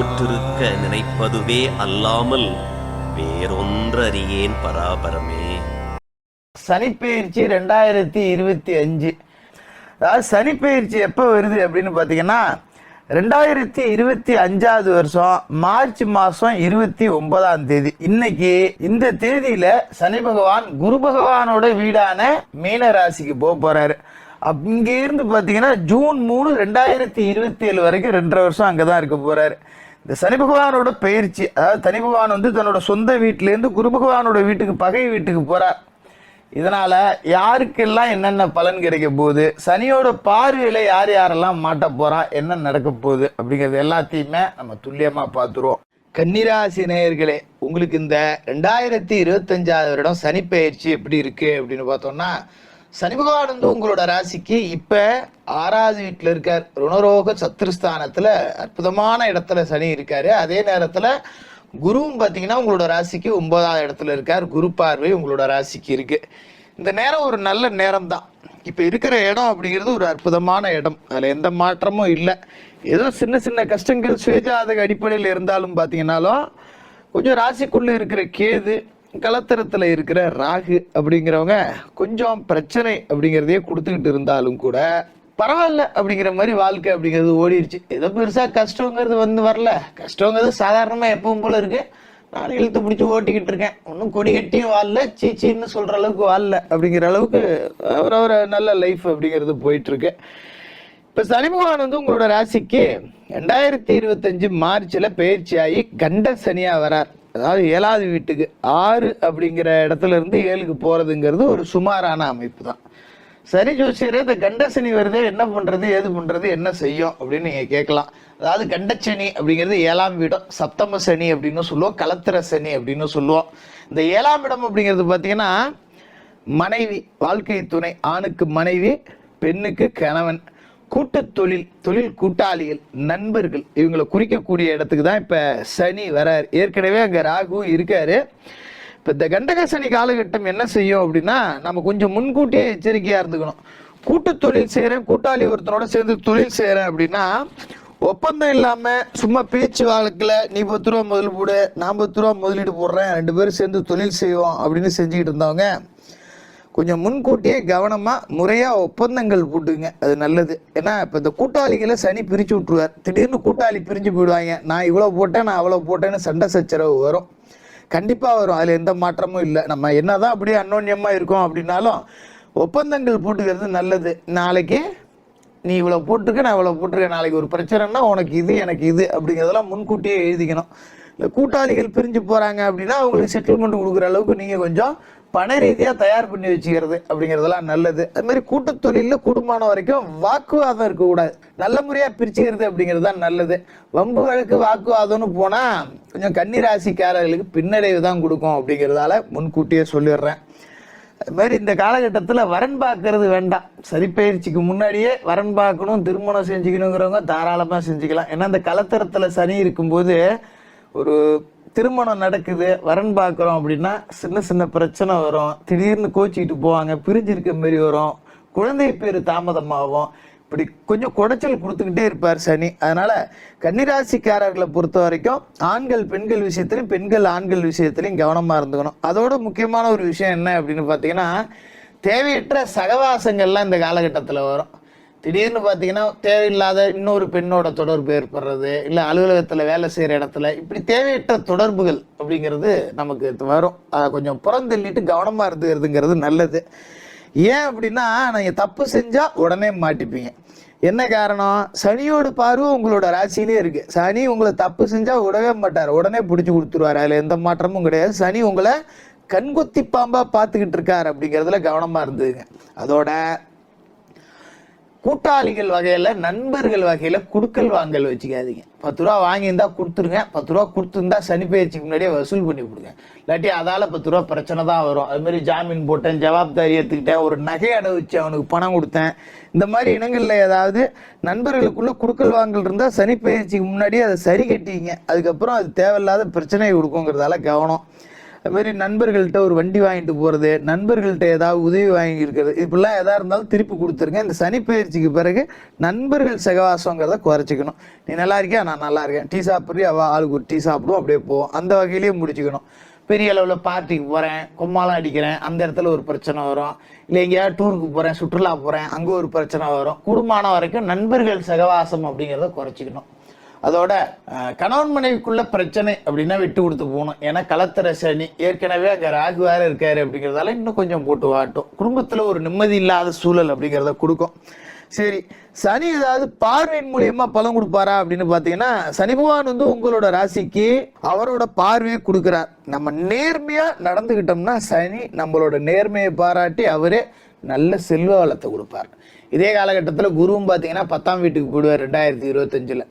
உற்றுருக்க நினைப்பதுவே அல்லாமல் வேறொன்றறியேன் பராபரமே. சனிப்பெயர்ச்சி ரெண்டாயிரத்தி இருபத்தி அஞ்சு. அதாவது சனிப்பெயர்ச்சி எப்போ வருது அப்படின்னு பார்த்தீங்கன்னா ரெண்டாயிரத்தி இருபத்தி அஞ்சாவது வருஷம் மார்ச் மாதம் இருபத்தி ஒன்பதாம் தேதி. இன்னைக்கு இந்த தேதியில சனி பகவான் குரு பகவானோட வீடான மீன ராசிக்கு போக போறாரு. அங்க இருந்து பார்த்தீங்கன்னா ஜூன் மூணு ரெண்டாயிரத்தி இருபத்தி ஏழு வரைக்கும் ரெண்டரை வருஷம் அங்கே தான் இருக்க போறாரு. இந்த சனி பகவானோட பயிற்சி அதாவது சனி பகவான் வந்து தன்னோட சொந்த வீட்டிலேருந்து குரு பகவானோட வீட்டுக்கு பகை வீட்டுக்கு போகிறார் இதனால் யாருக்கெல்லாம் என்னென்ன பலன் கிடைக்க போகுது சனியோட பார்வையில் யார் யாரெல்லாம் மாட்ட போகிறா என்ன நடக்க போகுது அப்படிங்கிறது எல்லாத்தையுமே நம்ம துல்லியமாக பார்த்துருவோம். கன்னிராசி நேயர்களே உங்களுக்கு இந்த ரெண்டாயிரத்தி இருபத்தஞ்சாவது வருடம் சனி பயிற்சி எப்படி இருக்குது அப்படின்னு பார்த்தோம்னா சனி வந்து உங்களோட ராசிக்கு இப்ப ஆறாவது வீட்டில் இருக்கார். ருணரோக சத்துருஸ்தானத்தில் அற்புதமான இடத்துல சனி இருக்காரு. அதே நேரத்துல குருவும் பார்த்தீங்கன்னா உங்களோட ராசிக்கு ஒன்பதாவது இடத்துல இருக்கார். குரு பார்வை உங்களோட ராசிக்கு இருக்கு. இந்த நேரம் ஒரு நல்ல நேரம் தான் இப்போ இருக்கிற இடம் அப்படிங்கிறது ஒரு அற்புதமான இடம். அதில் எந்த மாற்றமும் இல்லை. ஏதோ சின்ன சின்ன கஷ்டங்கள் சுயஜாதக அடிப்படையில் இருந்தாலும் பார்த்தீங்கன்னாலும் கொஞ்சம் ராசிக்குள்ளே இருக்கிற கேது கலத்தரத்தில் இருக்கிற ராகு அப்படிங்கிறவங்க கொஞ்சம் பிரச்சனை அப்படிங்கிறதையே கொடுத்துக்கிட்டு இருந்தாலும் கூட பரவாயில்ல அப்படிங்கிற மாதிரி வாழ்க்கை அப்படிங்கிறது ஓடிடுச்சு ஏதோ பெருசாக கஷ்டங்கிறது வந்து வரல. கஷ்டங்கிறது சாதாரணமாக எப்பவும் போல இருக்கு. நான் இழுத்து பிடிச்சி ஓட்டிக்கிட்டு இருக்கேன். ஒன்றும் கொடி கட்டியும் வாழல. சீச்சின்னு சொல்கிற அளவுக்கு வாழல அப்படிங்கிற அளவுக்கு ஒரு ஒரு நல்ல லைஃப் அப்படிங்கிறது போயிட்டுருக்கு. இப்போ இப்ப சனி பகவான் வந்து உங்களோட ராசிக்கு ரெண்டாயிரத்தி இருபத்தஞ்சு மார்ச்சில் பயிற்சி ஆகி கண்ட சனியாக வரார். அதாவது ஏழாவது வீட்டுக்கு ஆறு அப்படிங்கிற இடத்துல இருந்து ஏழுக்கு போகிறதுங்கிறது ஒரு சுமாரான அமைப்பு தான் சரி ஜோசியரே இந்த கண்டசனி வருது என்ன பண்ணுறது ஏது பண்ணுறது என்ன செய்யும் அப்படின்னு நீங்கள் கேட்கலாம். அதாவது கண்டச்சனி அப்படிங்கிறது ஏழாம் வீடம் சப்தம சனி அப்படின்னு சொல்லுவோம் கலத்திர சனி அப்படின்னு சொல்லுவோம். இந்த ஏழாம் இடம் அப்படிங்கிறது பார்த்தீங்கன்னா மனைவி வாழ்க்கை துணை ஆணுக்கு மனைவி பெண்ணுக்கு கணவன். கூட்டு தொழில் தொழில் கூட்டாளிகள் நண்பர்கள் இவங்களை குறிக்கக்கூடிய இடத்துக்கு தான் இப்ப சனி வரார். ஏற்கனவே அங்க ராகு இருக்காரு. இப்போ இந்த கண்டக சனி காலகட்டம் என்ன செய்யும் அப்படின்னா நம்ம கொஞ்சம் முன்கூட்டியே எச்சரிக்கையாக இருந்துக்கணும். கூட்டு தொழில் செய்கிறேன் கூட்டாளி ஒருத்தனோட சேர்ந்து தொழில் செய்கிறேன் அப்படின்னா ஒப்பந்தம் இல்லாமல் சும்மா பேச்சு வழக்கில் நீ பத்து ரூபா முதல் போடு நான் பத்து ரூபா முதலீடு போடுறேன் ரெண்டு பேரும் சேர்ந்து தொழில் செய்வோம் அப்படின்னு செஞ்சுக்கிட்டு இருந்தவங்க கொஞ்சம் முன்கூட்டியே கவனமாக முறையாக ஒப்பந்தங்கள் போட்டுங்க. அது நல்லது. ஏன்னா இப்போ இந்த கூட்டாளிகளை சனி பிரித்து விட்ருவார் திடீர்னு கூட்டாளி பிரிஞ்சு போயிடுவாங்க. நான் இவ்வளோ போட்டேன் நான் அவ்வளோ போட்டேன்னு சண்டை சச்சரவு வரும். கண்டிப்பாக வரும். அதில் எந்த மாற்றமும் இல்லை. நம்ம என்ன தான் அப்படியே அன்னோன்யமாக இருக்கோம் அப்படின்னாலும் ஒப்பந்தங்கள் போட்டுக்கிறது நல்லது. நாளைக்கு நீ இவ்வளோ போட்டிருக்க நான் இவ்வளோ போட்டிருக்கேன். நாளைக்கு ஒரு பிரச்சனைனா உனக்கு இது எனக்கு இது அப்படிங்கிறதெல்லாம் முன்கூட்டியே எழுதிக்கணும். இல்லை கூட்டாளிகள் பிரிஞ்சு போகிறாங்க அப்படின்னா அவங்களுக்கு செட்டில்மெண்ட் கொடுக்குற அளவுக்கு நீங்கள் கொஞ்சம் பண ரீதியாக தயார் பண்ணி வச்சுக்கிறது அப்படிங்கிறதெல்லாம் நல்லது. அது மாதிரி கூட்டுத் தொழிலில் குடும்பம் வரைக்கும் வாக்குவாதம் இருக்கக்கூடாது. நல்ல முறையாக பிரிச்சுக்கிறது அப்படிங்கிறது தான் நல்லது. வம்பு வழக்கு வாக்குவாதம்னு போனால் கொஞ்சம் கன்னிராசிக்காரர்களுக்கு பின்னடைவு தான் கொடுக்கும் அப்படிங்கிறதால முன்கூட்டியே சொல்லிடுறேன். அது மாதிரி இந்த காலகட்டத்தில் வரன் பார்க்கறது வேண்டாம். சரிப்பயிற்சிக்கு முன்னாடியே வரன் பார்க்கணும் திருமணம் செஞ்சுக்கணுங்கிறவங்க தாராளமாக செஞ்சுக்கலாம். ஏன்னா இந்த கலத்தரத்தில் சனி இருக்கும்போது ஒரு திருமணம் நடக்குது வரன் பார்க்குறோம் அப்படின்னா சின்ன சின்ன பிரச்சனை வரும். திடீர்னு கோச்சிக்கிட்டு போவாங்க பிரிஞ்சிருக்க மாதிரி வரும். குழந்தை பேர் தாமதமாகும். இப்படி கொஞ்சம் குடைச்சல் கொடுத்துக்கிட்டே இருப்பார் சனி. அதனால கன்னிராசிக்காரர்களை பொறுத்த வரைக்கும் ஆண்கள் பெண்கள் விஷயத்திலையும் பெண்கள் ஆண்கள் விஷயத்திலையும் கவனமாக இருந்துக்கணும். அதோட முக்கியமான ஒரு விஷயம் என்ன அப்படின்னு பார்த்தீங்கன்னா தேவையற்ற சகவாசங்கள்லாம் இந்த காலகட்டத்தில் வரும். திடீர்னு பார்த்தீங்கன்னா தேவையில்லாத இன்னொரு பெண்ணோட தொடர்பு ஏற்படுறது இல்லை அலுவலகத்தில் வேலை செய்கிற இடத்துல இப்படி தேவையற்ற தொடர்புகள் அப்படிங்கிறது நமக்கு வரும். அதை கொஞ்சம் புறந்தள்ளிட்டு கவனமாக இருந்துக்கிறதுங்கிறது நல்லது. ஏன் அப்படின்னா நீங்கள் தப்பு செஞ்சால் உடனே மாட்டிப்பீங்க. என்ன காரணம்? சனியோட பார்வை உங்களோட ராசியிலே இருக்கு. சனி உங்களை தப்பு செஞ்சால் விடவே மாட்டார். உடனே பிடிச்சி கொடுத்துருவார். அதில் எந்த மாற்றமும் கிடையாது. சனி உங்களை கண்கொத்தி பாம்பா பார்த்துக்கிட்டு இருக்கார் அப்படிங்கிறதுல கவனமாக இருந்ததுங்க அதோட கூட்டாளிகள் வகையில் நண்பர்கள் வகையில் குடுக்கல் வாங்கல் வச்சுக்காதீங்க. பத்து ரூபா வாங்கியிருந்தா கொடுத்துருங்க பத்து ரூபா கொடுத்துருந்தா சனி பயிற்சிக்கு முன்னாடியே வசூல் பண்ணி கொடுங்க. இல்லாட்டி அதால் பத்து ரூபா பிரச்சனை தான் வரும். அது மாதிரி ஜாமீன் போட்டேன் ஜவாப்தாரி ஏற்றுக்கிட்டேன் ஒரு நகை அடை வச்சு அவனுக்கு பணம் கொடுத்தேன். இந்த மாதிரி இனங்களில் ஏதாவது நண்பர்களுக்குள்ள குடுக்கல் வாங்கல் இருந்தால் சனி பயிற்சிக்கு முன்னாடியே அதை சரி கட்டிங்க அதுக்கப்புறம் அது தேவையில்லாத பிரச்சனையை கொடுக்குங்கிறதால கவனம். அது மாதிரி நண்பர்கள்ட்ட ஒரு வண்டி வாங்கிட்டு போகிறது நண்பர்கள்ட்ட ஏதாவது உதவி வாங்கியிருக்கிறது இப்படிலாம் எதாக இருந்தாலும் திருப்பி கொடுத்துருங்க. இந்த சனி பயிற்சிக்கு பிறகு நண்பர்கள் சகவாசங்கிறத குறைச்சிக்கணும். நீ நல்லா இருக்கியா? நான் நல்லா இருக்கேன். டீ சாப்பிட்றியா? அவள் ஆளுக்கு ஒரு டீ சாப்பிடுவோம். அப்படியே போவோம். அந்த வகையிலேயே முடிச்சுக்கணும். பெரிய அளவில் பார்ட்டிக்கு போகிறேன் கொம்மாலாம் அடிக்கிறேன். அந்த இடத்துல ஒரு பிரச்சனை வரும். இல்லை எங்கேயாவது டூருக்கு போகிறேன் சுற்றுலா போகிறேன் அங்கே ஒரு பிரச்சனை வரும். குடும்பமான வரைக்கும் நண்பர்கள் சகவாசம் அப்படிங்கிறத குறைச்சிக்கணும். அதோட கணவன் மனைவிக்குள்ள பிரச்சனை அப்படின்னா விட்டு கொடுத்து போகணும். ஏன்னா கலத்தர சனி ஏற்கனவே அங்கே ராகு வேறு இருக்காரு அப்படிங்கிறதால இன்னும் கொஞ்சம் போட்டு வாட்டும். குடும்பத்தில் ஒரு நிம்மதி இல்லாத சூழல் அப்படிங்கிறத கொடுக்கும். சரி சனி ஏதாவது பார்வையின் மூலியமா பலன் கொடுப்பாரா அப்படின்னு பார்த்தீங்கன்னா சனி பகவான் வந்து உங்களோட ராசிக்கு அவரோட பார்வையை கொடுக்குறார். நம்ம நேர்மையா நடந்துக்கிட்டோம்னா சனி நம்மளோட நேர்மையை பாராட்டி அவரே நல்ல செல்வ வளத்தை கொடுப்பார். இதே காலகட்டத்தில் குருவும் பார்த்தீங்கன்னா பத்தாம் வீட்டுக்கு போடுவார் ரெண்டாயிரத்தி இருபத்தஞ்சில்.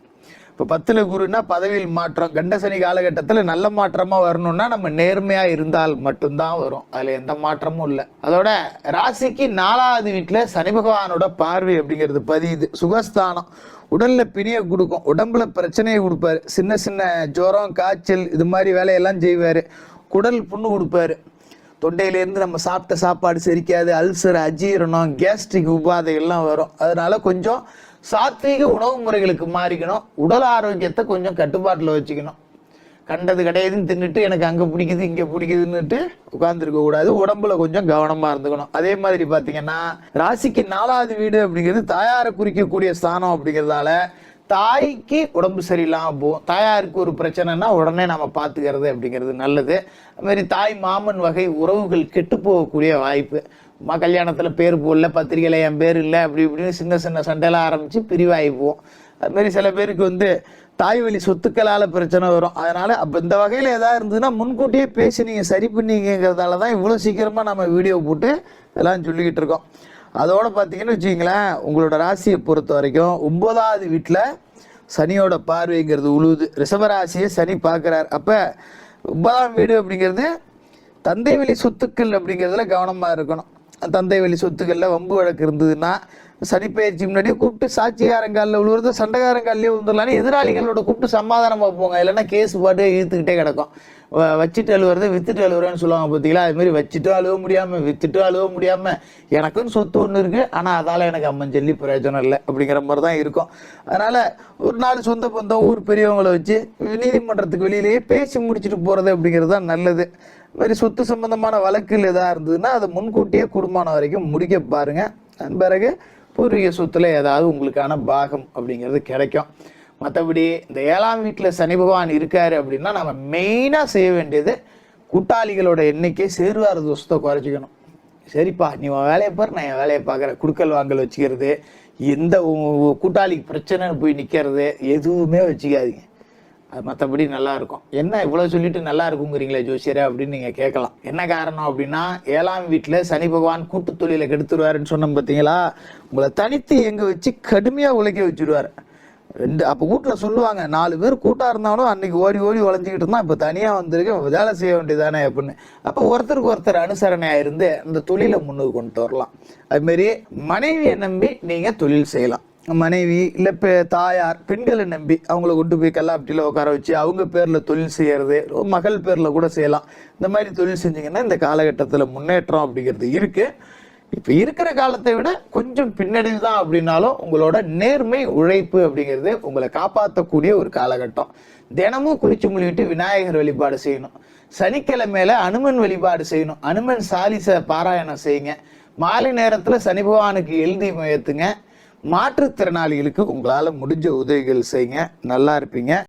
இப்போ பத்தில் குருனா பதவியில் மாற்றம் கண்டசனி காலகட்டத்தில் நல்ல மாற்றமாக வரணும்னா நம்ம நேர்மையாக இருந்தால் மட்டும்தான் வரும். அதில் எந்த மாற்றமும் இல்லை. அதோட ராசிக்கு நாலாவது வீட்டில் சனி பகவானோட பார்வை அப்படிங்கிறது பதியுது. சுகஸ்தானம். உடல்ல பிணியை கொடுக்கும். உடம்புல பிரச்சனையை கொடுப்பாரு. சின்ன சின்ன ஜுரம் காய்ச்சல் இது மாதிரி வேலையெல்லாம் செய்வார். குடல் புண்ணு கொடுப்பாரு. தொண்டையிலேருந்து நம்ம சாப்பிட்ட சாப்பாடு செரிக்காது அல்சர் அஜீரணம் கேஸ்ட்ரிக் உபாதைகள்லாம் வரும். அதனால கொஞ்சம் சாத்வீக உணவு முறைகளுக்கு மாறிக்கணும். உடல் ஆரோக்கியத்தை கொஞ்சம் கட்டுப்பாட்டில் வச்சுக்கணும். கண்டது கிடையாதுன்னு தின்னுட்டு எனக்கு அங்கே பிடிக்குது இங்கே பிடிக்குதுன்னுட்டு உட்காந்துருக்க கூடாது. உடம்புல கொஞ்சம் கவனமாக இருந்துக்கணும். அதே மாதிரி பார்த்தீங்கன்னா ராசிக்கு நாலாவது வீடு அப்படிங்கிறது தாயாரை குறிக்கக்கூடிய ஸ்தானம் அப்படிங்கிறதால தாய்க்கு உடம்பு சரியில்லாமல் போகும் தாயாருக்கு ஒரு பிரச்சனைனா உடனே நம்ம பார்த்துக்கிறது அப்படிங்கிறது நல்லது. அதுமாரி தாய் மாமன் வகை உறவுகள் கெட்டு போகக்கூடிய வாய்ப்பு. அம்மா கல்யாணத்தில் பேர் போடல பத்திரிகையில் என் பேர் இல்லை அப்படி இப்படின்னு சின்ன சின்ன சண்டையெல்லாம் ஆரம்பித்து பிரிவாகி போவோம். அதுமாரி சில பேருக்கு வந்து தாய் வழி சொத்துக்களால் பிரச்சனை வரும். அதனால் அப்போ இந்த வகையில் எதாவது இருந்ததுன்னா முன்கூட்டியே பேசி நீங்கள் சரி பண்ணிங்கிறதால தான் இவ்வளோ சீக்கிரமாக நம்ம வீடியோ போட்டு இதெல்லாம் சொல்லிக்கிட்டு இருக்கோம். அதோடு பார்த்தீங்கன்னு வச்சுக்கிங்களேன் உங்களோட ராசியை பொறுத்த வரைக்கும் ஒன்பதாவது வீட்டில் சனியோட பார்வைங்கிறது உழுவுது ரிஷபராசியை சனி பார்க்குறார். அப்போ ஒன்பதாம் வீடு அப்படிங்கிறது தந்தை சொத்துக்கள் அப்படிங்கிறதுல கவனமாக இருக்கணும். தந்தை சொத்துக்களில் வம்பு வழக்கு இருந்ததுன்னா சனிப்பெயர்ச்சி முன்னாடியே கூப்பிட்டு சாட்சிகாரங்காலில் விழுவுறது சண்டைக்காரங்காலிலே விழுந்துடலான்னு எதிராளிகளோட கூப்பிட்டு சமாதானமாக போங்க இல்லைன்னா கேஸ் பாட்டு இழுத்துக்கிட்டே கிடக்கும். வச்சுட்டு வச்சிட்டு அழுவுறத வித்துட்டு அழுவுறேன்னு சொல்லுவாங்க பார்த்தீங்களா அதுமாரி வச்சுட்டும் அழுவ முடியாமல் வித்துட்டும் அழுவ முடியாமல் எனக்குன்னு சொத்து ஒன்று இருக்குது ஆனால் அதால் எனக்கு அம்மன் சொல்லி பிரயோஜனம் இல்லை அப்படிங்கிற மாதிரி தான் இருக்கும். அதனால் ஒரு நாலு சொந்த பந்தம் ஊர் பெரியவங்களை வச்சு நீதிமன்றத்துக்கு வெளியிலேயே பேசி முடிச்சுட்டு போகிறது அப்படிங்கிறது தான் நல்லது. இது மாதிரி சொத்து சம்பந்தமான வழக்குகள் எதாக இருந்ததுன்னா அதை முன்கூட்டியே குடும்பம் வரைக்கும் முடிக்க பாருங்க. அதன் பிறகு பூர்வீக சொத்துல ஏதாவது உங்களுக்கான பாகம் அப்படிங்கிறது கிடைக்கும். மற்றபடி இந்த ஏழாம் வீட்டில் சனி பகவான் இருக்காரு அப்படின்னா நம்ம மெயினாக செய்ய வேண்டியது கூட்டாளிகளோட எண்ணிக்கை சேருவார தோஷத்தை குறைச்சிக்கணும். சரிப்பா நீ உன் வேலையை பாரு நான் என் வேலையை பார்க்குறேன். குடுக்கல் வாங்கல் வச்சுக்கிறது எந்த கூட்டாளிக்கு பிரச்சனைன்னு போய் நிற்கிறது எதுவுமே வச்சுக்காதீங்க. அது மற்றபடி நல்லா இருக்கும். என்ன இவ்வளோ சொல்லிட்டு நல்லா இருக்குங்கிறீங்களே ஜோசியரே அப்படின்னு நீங்கள் கேட்கலாம். என்ன காரணம் அப்படின்னா ஏழாம் வீட்டில் சனி பகவான் கூட்டு தொழிலை கெடுத்துருவாருன்னு சொன்னோம் பார்த்தீங்களா உங்களை தனித்து எங்கே வச்சு கடுமையாக உழைக்க வச்சுருவார். ரெண்டு அப்போ வீட்டில் சொல்லுவாங்க நாலு பேர் கூட்டாக இருந்தாலும் அன்னைக்கு ஓடி ஓடி உழைஞ்சிக்கிட்டு இருந்தான் இப்போ தனியாக வந்திருக்கேன் வேலை செய்ய வேண்டியதானே அப்படின்னு. அப்போ ஒருத்தருக்கு ஒருத்தர் அனுசரணையாக இருந்து அந்த தொழிலை முன்னுக்கு கொண்டு வரலாம். அதுமாரி மனைவியை நம்பி நீங்கள் தொழில் செய்யலாம். மனைவி இல்லை இப்போ தாயார் பெண்களை நம்பி அவங்கள கொண்டு போய் கல்லாப்டியில் உட்கார வச்சு அவங்க பேரில் தொழில் செய்கிறது மகள் பேரில் கூட செய்யலாம். இந்த மாதிரி தொழில் செஞ்சிங்கன்னா இந்த காலகட்டத்தில் முன்னேற்றம் அப்படிங்கிறது இருக்குது இப்போ இருக்கிற காலத்தை விட கொஞ்சம் பின்னடைவு தான் அப்படின்னாலும் உங்களோட நேர்மை உழைப்பு அப்படிங்கிறது உங்களை காப்பாற்றக்கூடிய ஒரு காலகட்டம். தினமும் குறிச்சு மொழிவிட்டு விநாயகர் வழிபாடு செய்யணும். சனிக்கிழமையில அனுமன் வழிபாடு செய்யணும். அனுமன் சாலிச பாராயணம் செய்யுங்க. மாலை நேரத்தில் சனி பகவானுக்கு எழுதி முயத்துங்க மாற்றுத்திறனாளிகளுக்கு உங்களால் முடிஞ்ச உதவிகள் செய்யுங்க நல்லா இருப்பீங்க.